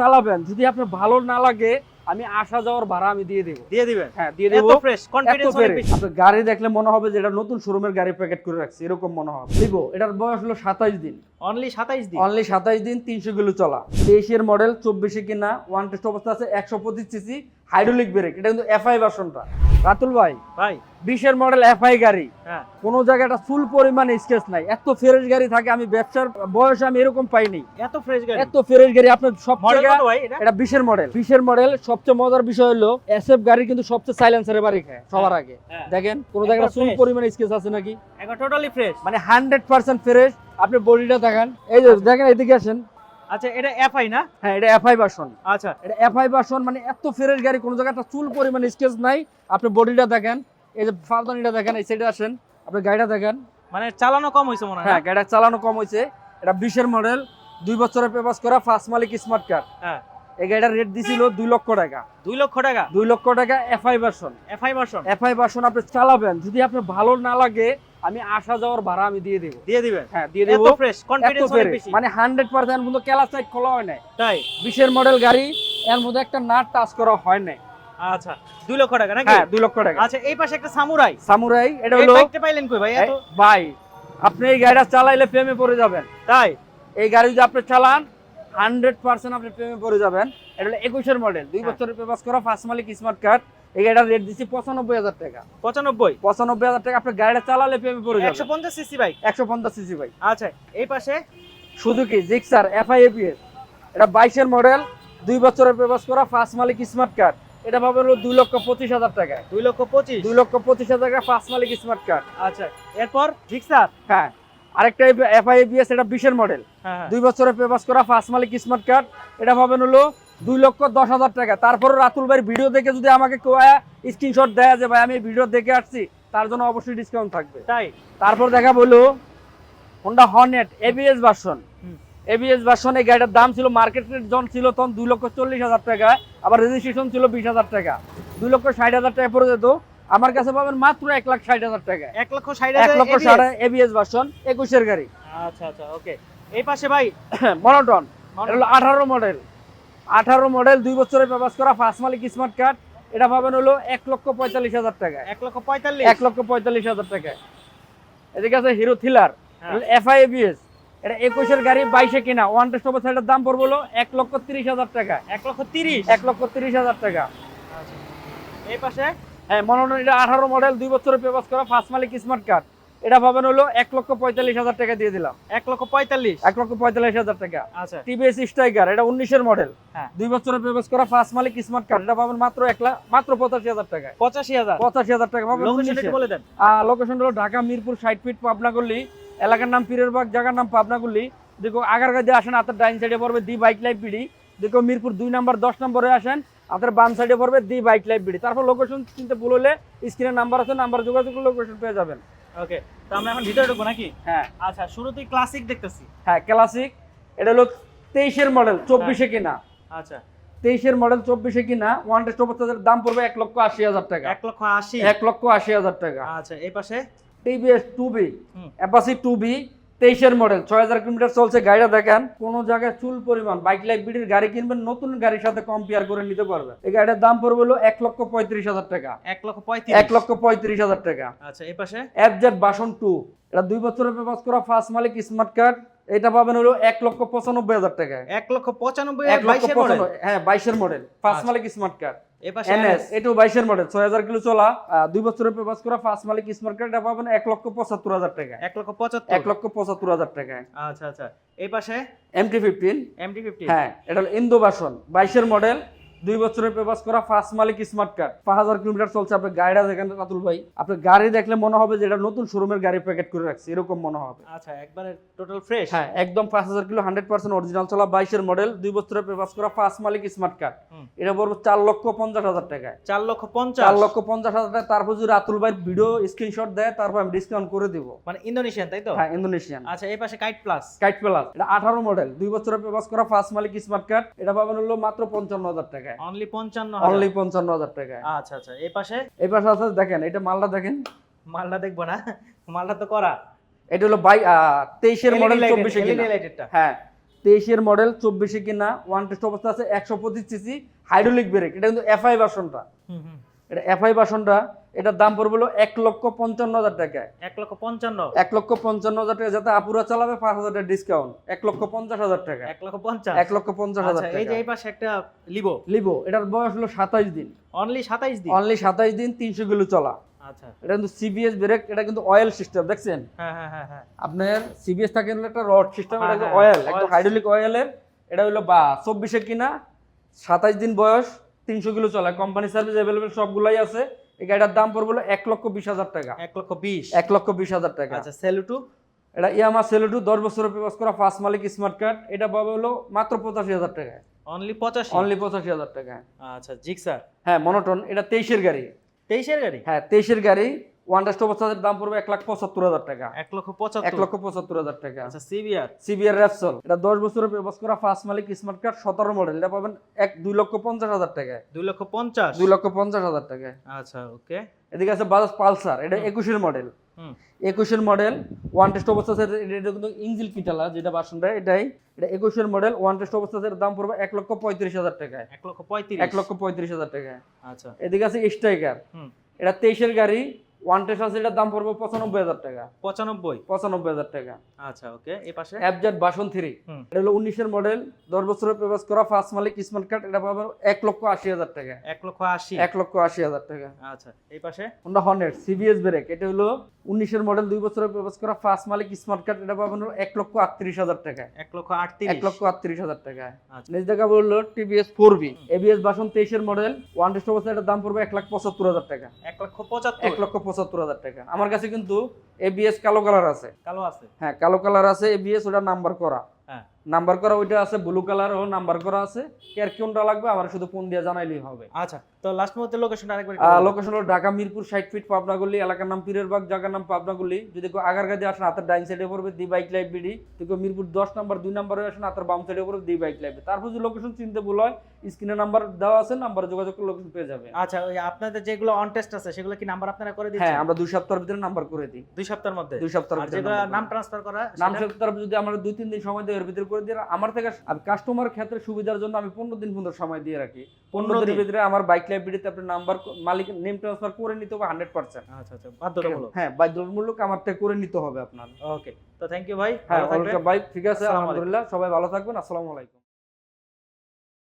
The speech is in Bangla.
চালাবেন। যদি আপনার ভালো না লাগে আমি আসা যাওয়ার ভাড়া আমি দিয়ে দেবো। দিয়ে দিবেন? হ্যাঁ দিয়ে দিব। ফ্রেশ কনফিডেন্স হবে আপনি আপনার গাড়ি দেখলে মনে হবে যে এটা নতুন শোরুমের গাড়ি প্যাকেট করে রাখছে এরকম মনে হবে। লিবো এটার বয়স হলো সাতাইশ দিন। অনলি 27 দিন? অনলি সাতাইশ দিন তিনশো কিলো চলা। মডেল কিনা ওয়ান টেস্ট অবস্থা আছে একশো পঁচিশ সিসি হাইড্রোলিক ব্রেক এটা কিন্তু এফআই ভার্সনটা রাতুল ভাই ভাই। বিশের মডেল এফআই গাড়ি। হ্যাঁ। কোনো জায়গায় ফুল পরিমাণ স্কেচ নাই। এত ফ্রেশ গাড়ি থাকে আমি ব্যবসার বয়সে আমি এরকম পাইনি এত ফ্রেশ গাড়ি? এত ফ্রেশ গাড়ি আপনার সব এটা? বিশের মডেল বিশের মডেল সবচেয়ে মজার বিষয় হলো এসএফ গাড়ি কিন্তু সবচেয়ে সাইলেন্সারে বাড়ি খায় সবার আগে। হ্যাঁ। দেখেন কোনো একদম ফুল। পরিমাণে স্কেচ আছে নাকি? টোটালি ফ্রেশ মানে হান্ড্রেড পার্সেন্ট ফ্রেশ আপনি বডিটা দেখেন। এই যে দেখেন এদিকে আসেন। আচ্ছা এটা এফআই না? হ্যাঁ এটা এফআই ভার্সন আচ্ছা। এটা এফআই ভার্সন মানে এত ফ্রেশ গাড়ি কোনো জায়গায় একটা চুল পরিমাণে স্কেচ নাই। আপনি বডিটা দেখেন। এই যে ফালদানিটা দেখেন এই সাইডে আসেন। আপনি গাড়িটা দেখেন। মানে চালানো কম হয়েছে মনে হয় হ্যাঁ গাড়িটা চালানো কম হয়েছে এটা বিশের মডেল দুই বছরের পেপাস করা ফার্স্ট মালিক স্মার্ট কার্ড হ্যাঁ। এই গাড়িটার রেট দিছিল দুই লক্ষ টাকা। দুই লক্ষ টাকা? দুই লক্ষ টাকা FI version FI version FI version আপনি চালাবেন। যদি আপনার ভালো না লাগে আমি আসা যাওয়ার ভাড়া আমি দিয়ে দেবো। দিয়ে দিবেন হ্যাঁ দিয়ে দেবো। ফ্রেশ কনফিডেন্স অনেক বেশি। মানে হান্ড্রেড পার্সেন্ট পর্যন্ত কেলা সাইড খোলা হয় নাই। তাই? বিশের মডেল গাড়ি এর মধ্যে একটা নাট টাচ করা হয় নাই। আচ্ছা দুই লক্ষ টাকা নাকি? হ্যাঁ দুই লক্ষ টাকা। আচ্ছা এই পাশে একটা সামুরাই। সামুরাই এটা এই হলো বাইকটা পাইলেন কই ভাই? এত ভাই আপনি এই গাড়িটা চালাইলে প্রেমে পড়ে যাবেন। তাই? এই গাড়ি যদি আপনি চালান হান্ড্রেড পার্সেন্ট আপনি প্রেমে পড়ে যাবেন। এটা হলো একুশের মডেল দুই হ্যাঁ। বছরের পেপাস করা ফার্স্ট মালিক স্মার্ট কার্ড এই গাড়িটার রেট দিচ্ছি পঁচানব্বই হাজার টাকা। পঁচানব্বই? পঁচানব্বই হাজার টাকা আপনি গাড়িটা চালালে প্রেমে পড়ে একশো পঞ্চাশ সিসি বাইক একশো পঞ্চাশ সিসি ভাই আচ্ছা এই পাশে? শুধু কি জিক্সার এফআই এপিএস এটা বাইশের মডেল দুই বছরের পেপাস করা ফার্স্ট মালিক স্মার্ট কার্ড এটা পাবে হলো দুই লক্ষ পঁচিশ হাজার টাকা। দুই লক্ষ পঁচিশ? দুই লক্ষ পঁচিশ হাজার টাকা ফার্স্ট মালিক স্মার্ট কার্ড আচ্ছা এরপর জিক্সার? হ্যাঁ আরেকটা এফআই এপিএস এটা বিশের মডেল হ্যাঁ হ্যাঁ। দুই বছরের পেপাস করা ফার্স্ট মালিক স্মার্ট কার্ড এটা পাবেন হলো দুই লক্ষ দশ হাজার টাকা। তারপরে রাতুল ভাইয়ের ভিডিও দেখে যদি আমাকে কেউ স্ক্রিনশট দেয় যে ভাই আমি ভিডিও দেখে আসছি তার জন্য অবশ্যই ডিসকাউন্ট থাকবে। তাই? তারপর দেখা বলল Honda Hornet ABS version. ABS version এই গাড়িটার দাম ছিল মার্কেট রেট যখন ছিল তখন দুই লক্ষ চল্লিশ হাজার টাকা আবার রেজিস্ট্রেশন ছিল বিশ হাজার টাকা। দুই লক্ষ ষাট হাজার টাকা পড়ে যেত। আমার কাছে পাবেন মাত্র এক লাখ ষাট হাজার টাকা। এক লক্ষ ষাট এক লক্ষ? ষাট এবিএস ভার্সন একুশের গাড়ি। আচ্ছা আচ্ছা ওকে এই পাশে ভাই মনোটন আঠারো মডেল আঠারো মডেল দুই বছরের পেপাস করা ফার্স্ট মালিক স্মার্ট কার্ড এটা পাবেন হলো এক লক্ষ পঁয়তাল্লিশ হাজার টাকা এক লক্ষ পঁয়তাল্লিশ? এক লক্ষ পঁয়তাল্লিশ হাজার টাকা এদিকে আছে হিরো থিলার হ্যাঁ। এফআই এবিএস এটা একুশের গাড়ি বাইশে কিনা। ওয়ান টেস্ট অবস্থা এটার দাম পড়ব হলো এক লক্ষ তিরিশ হাজার টাকা। এক লক্ষ তিরিশ? এক লক্ষ তিরিশ হাজার টাকা। আচ্ছা। এই পাশে? হ্যাঁ মনোটন এটা আঠারো মডেল দুই বছরের পেপাস করা ফার্স্ট মালিক স্মার্ট কার্ড এটা পাবেন হলো এক লক্ষ পঁয়তাল্লিশ হাজার টাকা দিয়ে দিলাম। এক লক্ষ পঁয়তাল্লিশ? এক লক্ষ পঁয়তাল্লিশ হাজার টাকা। আচ্ছা। টিভিএস স্ট্রাইকার এটা উনিশের মডেল হ্যাঁ। দুই বছরের পেপাস করা ফার্স্ট মালিক স্মার্ট কার্ড এটা পাবেন মাত্র এক লাখ মাত্র পঁচাশি হাজার টাকায়। পঁচাশি হাজার? পঁচাশি হাজার টাকা। পাবেন লোকেশন বলে দেন। লোকেশন হলো ঢাকা মিরপুর ষাট ফিট পাবনাগুলি এলাকার নাম পীরেরবাগ জায়গার নাম পাবনাগুলি দেখো আগারগাঁ দিয়ে আসেন আপনার ডাইন সাইডে পড়বে দি বাইক লাইফ বিডি। দেখো মিরপুর দুই নাম্বার দশ নম্বরে আসেন আপনার বাম সাইডে পড়বে দি বাইক লাইফ বিডি। তারপর লোকেশন চিনতে ভুল হলে স্ক্রিনে নাম্বার আছে নাম্বার যোগাযোগ লোকেশন পেয়ে যাবেন। ওকে তো আমরা এখন ভিতরে ঢুকবো নাকি? হ্যাঁ। আচ্ছা শুরুতেই ক্লাসিক দেখতেছি। হ্যাঁ ক্লাসিক এটা হলো তেইশের মডেল চব্বিশে কিনা। আচ্ছা। তেইশের মডেল চব্বিশে কিনা ওয়ান টেস্ট অবস্থার দাম পড়বে এক লক্ষ আশি হাজার টাকা। এক লক্ষ আশি? এক লক্ষ আশি হাজার টাকা। আচ্ছা এই পাশে? TVS two V. Apache two V তেইশের মডেল ছয় হাজার কিলোমিটার চলছে গাড়িটা দেখেন। কোন জায়গায় চুল পরিমাণ বাইক লাইফ বিডির গাড়ি কিনবেন নতুন গাড়ির সাথে কম্পেয়ার করে নিতে পারবে। এই গাড়িটার দাম পড়বে হলো এক লক্ষ পঁয়ত্রিশ হাজার টাকা। এক লক্ষ পঁয়ত্রিশ। এক লক্ষ পঁয়ত্রিশ হাজার টাকা। আচ্ছা এই পাশে? এফজেড বাসন টু এটা দুই বছরের ব্যবহার করা ফার্স্ট মালিক স্মার্ট কার্ড এটা পাবেন হলো এক লক্ষ পঁচানব্বই হাজার টাকা এক লক্ষ পঁচানব্বই এক লক্ষ মডেল পঁচানব্বই। হ্যাঁ বাইশের মডেল ফার্স্ট আচ্ছা। মালিক স্মার্ট কার্ড এনএস এটাও বাইশের মডেল ছয় হাজার কিলো চলা দুই বছরের পেপাস করা ফার্স্ট মালিক স্মার্ট কার্ড এটা পাবেন এক লক্ষ পঁচাত্তর হাজার টাকা এক লক্ষ পঁচাত্তর। এক লক্ষ পঁচাত্তর হাজার টাকায়। আচ্ছা আচ্ছা। এই পাশে? এমটি ফিফটিন এমটি ফিফটি হ্যাঁ এটা হলো ইন্দো বাসন বাইশের মডেল দুই বছরের পেপাস করা ফার্স্ট মালিক স্মার্ট কার্ড পাঁচ হাজার কিলোমিটার চলছে আপনি গাড়িটা দেখেন রাতুল ভাই। আপনার গাড়ি দেখলে মনে হবে যে এটা নতুন শোরুমের গাড়ি প্যাকেট করে রাখছে এরকম মনে হবে। আচ্ছা একবারে টোটাল ফ্রেশ হ্যাঁ একদম পাঁচ হাজার কিলো হান্ড্রেড পার্সেন্ট অরিজিনাল চলা বাইশের মডেল দুই বছরের পেপাস করা ফার্স্ট মালিক স্মার্ট কার্ড এটা পড়বে চার লক্ষ পঞ্চাশ হাজার টাকায়। চার লক্ষ পঞ্চাশ? চার লক্ষ পঞ্চাশ হাজার টাকা তারপর যদি রাতুল ভাই ভিডিও স্ক্রিনশট দেয় তারপর আমি ডিসকাউন্ট করে দিব। মানে ইন্দোনেশিয়ান তাই তো? হ্যাঁ ইন্দোনেশিয়ান আচ্ছা এই পাশে কাইট প্লাস কাইট প্লাস এটা আঠারো মডেল দুই বছরের পেপাস করা ফার্স্ট মালিক স্মার্ট কার্ড এটা পাবেন হলো মাত্র পঞ্চান্ন হাজার টাকায়। অনলি পঞ্চান্ন অনলি পঞ্চান্ন হাজার আচ্ছা আচ্ছা। এই পাশে? এই পাশে আছে দেখেন এটা মালটা দেখেন। মালটা দেখব না। মালটা তো করা। এটা হলো বাই মডেল কিনা। লাইটেরটা হ্যাঁ মডেল চব্বিশে কিনা। ওয়ান টেস্ট অবস্থা আছে একশো পঁচিশ সিসি হাইড্রোলিক ব্রেক এটা কিন্তু এফআই ভার্সনটা হুম হুম। এটা এফআই ভার্সনটা এটার দাম পড়বে হলো এক লক্ষ পঞ্চান্ন হাজার টাকা। এক লক্ষ পঞ্চান্ন? এক লক্ষ পঞ্চান্ন হাজার টাকা যাতে আপুরা চালাবে পাঁচ হাজার টাকা ডিসকাউন্ট এক লক্ষ পঞ্চাশ হাজার টাকা। এক লক্ষ পঞ্চাশ? এক লক্ষ পঞ্চাশ হাজার আচ্ছা এই যে এই পাশে একটা লিবো লিবো এটার বয়স হলো সাতাইশ দিন। অনলি সাতাইশ দিন? অনলি সাতাইশ দিন তিনশো কিলো চলা। আচ্ছা। এটা কিন্তু সিবিএস ব্রেক এটা কিন্তু অয়েল সিস্টেম দেখছেন? হ্যাঁ হ্যাঁ হ্যাঁ হ্যাঁ। আপনার সিবিএস থাকে একটা রড সিস্টেম এটা হ্যাঁ, হ্যাঁ, অয়েল oil একদম হাইড্রোলিক অয়েলের এটা হলো বা চব্বিশে কিনা সাতাইশ দিন বয়স তিনশো কিলো চলে। কোম্পানি সার্ভিস অ্যাভেলেবেল সবগুলাই আছে। এই গাড়িটার দাম পড়বে এক লক্ষ বিশ হাজার টাকা। এক লক্ষ বিশ? এক লক্ষ বিশ হাজার টাকা। আচ্ছা সেলুটু এটা ইয়ামা সেলুটু দশ বছর পেপাস করা ফার্স্ট মালিক স্মার্ট কার্ড এটা পাবে হলো মাত্র পঁচাশি হাজার টাকা। অনলি পঁচাশি? অনলি পঁচাশি হাজার টাকা। আচ্ছা জিক্সার হ্যাঁ মনোটন এটা তেইশের গাড়ি। তেইশের গাড়ি? হ্যাঁ তেইশের গাড়ি। ওয়ান অবস্থার দাম পড়বে এক লাখ পঁচাত্তর হাজার টাকা। এক লক্ষ এক লক্ষ পঁচাত্তর হাজার টাকা। আচ্ছা সিবিআর সিবিআর র্যাপসল এটা দশ বছরের পেপাস করা ফার্স্ট মালিক স্মার্ট কার্ড সতেরো মডেল এটা পাবেন এক দুই লক্ষ পঞ্চাশ হাজার টাকায়। দুই লক্ষ পঞ্চাশ? দুই লক্ষ পঞ্চাশ হাজার টাকায়। আচ্ছা ওকে। এদিকে আছে বাজাজ পালসার এটা একুশের মডেল একুশের মডেল ওয়ান টেস্ট অবস্থা এটা কিন্তু ইঞ্জিল কিটালা যেটা বাসনটা এটাই। এটা একুশের মডেল ওয়ান টেস্ট অবস্থা দাম পড়বে এক লক্ষ পঁয়ত্রিশ হাজার টাকায়। এক লক্ষ পঁয়ত্রিশ। এক লক্ষ পঁয়ত্রিশ হাজার টাকায়। আচ্ছা। এদিকে আছে স্ট্রাইকার এটা তেইশের গাড়ি ওয়ান টেস্ট আছে দাম পড়বে পঁচানব্বই হাজার টাকা। পঁচানব্বই? পঁচানব্বই হাজার টাকা। আচ্ছা ওকে এই পাশে? অ্যাপজেট বাসন থ্রি এটা হলো উনিশের মডেল দশ বছরের পেপাস করা ফার্স্ট মালিক স্মার্ট কার্ড এটা পাবেন এক লক্ষ আশি হাজার টাকা। এক লক্ষ আশি? এক লক্ষ আশি হাজার টাকা। আচ্ছা এই পাশে? হোন্ডা হর্নেট সিবিএস ব্রেক এটা হলো উনিশের মডেল দুই বছরের পেপাস করা ফার্স্ট মালিক স্মার্ট কার্ড এটা পাবেন এক লক্ষ আটত্রিশ হাজার টাকা। এক লক্ষ আটত্রিশ? এক লক্ষ আটত্রিশ হাজার টাকা। নেক্সট দেখা বলল টিভিএস ফোর বি এবিএস বাসন তেইশের মডেল ওয়ান টেস্ট অবস্থা এটার দাম পড়বে এক লাখ পঁচাত্তর হাজার টাকা। এক লক্ষ পঁচাত্তর? এক লক্ষ পঁচাত্তর হাজার টাকা। আমার কাছে কিন্তু এবিএস কালো কালার আছে। কালো আছে? হ্যাঁ কালো কালার আছে এবিএস ওটা নাম্বার করা। হ্যাঁ। নাম্বার করা ওইটা আছে ব্লু কালার ও নাম্বার করা আছে। এর কোনটা লাগবে আমার শুধু ফোন দিয়ে জানাইলেই হবে। আচ্ছা তো লাস্ট মুহূর্তে লোকেশনটা আরেকবার লোকেশন হলো ঢাকা মিরপুর ষাট ফিট পাবনাগুলি এলাকার নাম পীরের বাগ জায়গার নাম পাবনাগুলি। যদি কেউ আগার গাড়ি আসেন হাতের ডাইন সাইডে পড়বে দি বাইক মিরপুর দশ নাম্বার দুই নাম্বারে আসেন হাতের বাম সাইডে পড়বে দি বাইক লাইভ তারপর যদি লোকেশন চিনতে ভুল হয় স্ক্রিনে নাম্বার দেওয়া আছে নাম্বারে যোগাযোগ করে লোকেশন পেয়ে যাবে আচ্ছা ওই আপনাদের যেগুলো অন টেস্ট আছে সেগুলো কি নাম্বার আপনারা করে হ্যাঁ আমরা দুই সপ্তাহের ভিতরে নাম্বার করে দিই। দুই সপ্তাহের মধ্যে? দুই সপ্তাহের ভিতরে যেগুলো নাম ট্রান্সফার করা নাম সেটার যদি আমরা দুই তিন দিন সময় দিই এর ভিতরে করে দিই। আমার থেকে আর কাস্টমার ক্ষেত্রে সুবিধার জন্য আমি পনেরো দিন পর্যন্ত সময় দিয়ে রাখি। পনেরো 15 দিনের ভিতরে আমার বাইক লাইব্রেরিতে আপনি নাম্বার মালিক নেম ট্রান্সফার করে নিতে হবে হান্ড্রেড পার্সেন্ট আচ্ছা আচ্ছা বাধ্যতামূলক। হ্যাঁ বাধ্যতামূলক আমার থেকে করে নিতে হবে আপনার। ওকে তো থ্যাংক ইউ ভাই হ্যাঁ ভালো থাকবেন। ভাই ঠিক আছে আলহামদুলিল্লাহ সবাই ভালো থাকবেন আসসালামু আলাইকুম।